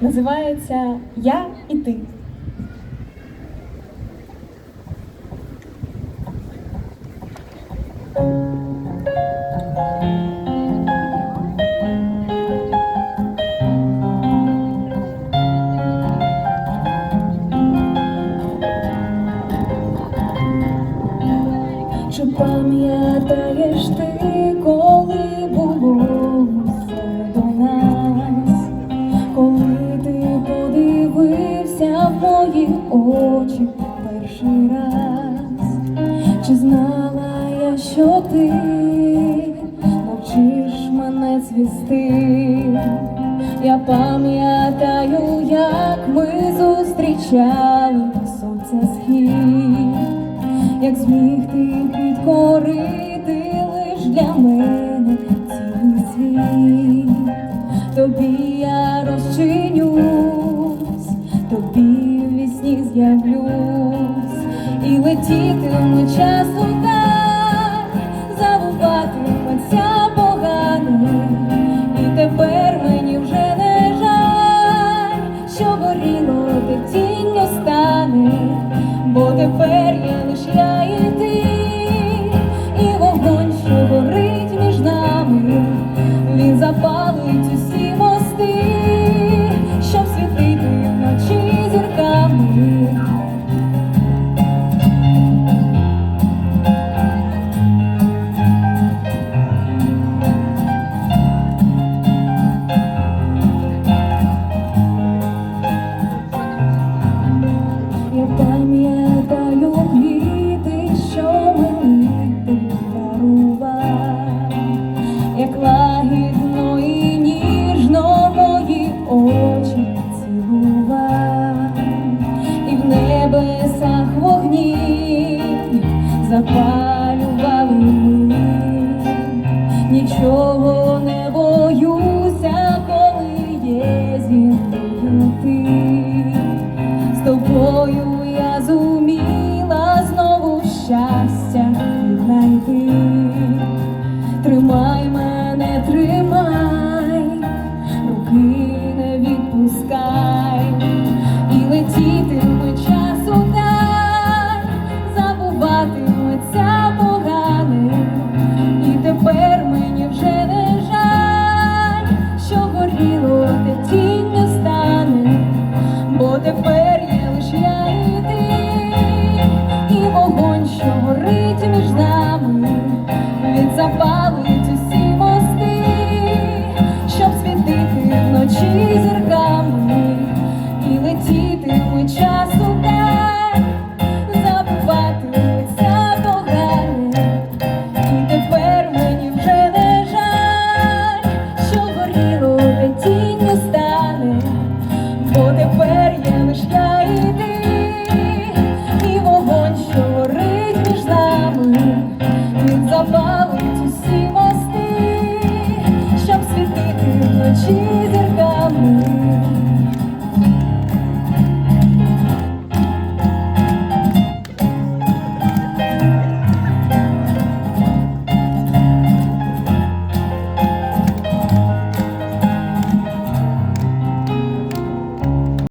Називається Я і ти. Чи пам'ятаєш ти, перший раз, чи знала я, що ти навчиш мене цвісти? Я пам'ятаю, як ми зустрічали сонце схід. Як зміг ти підкорити лиш для мене цілий світ, тобі я розчинюсь, тобі в вісні з'явлюсь, і летітиме часу так, ми. Нічого не боюся, коли є зі мною ти.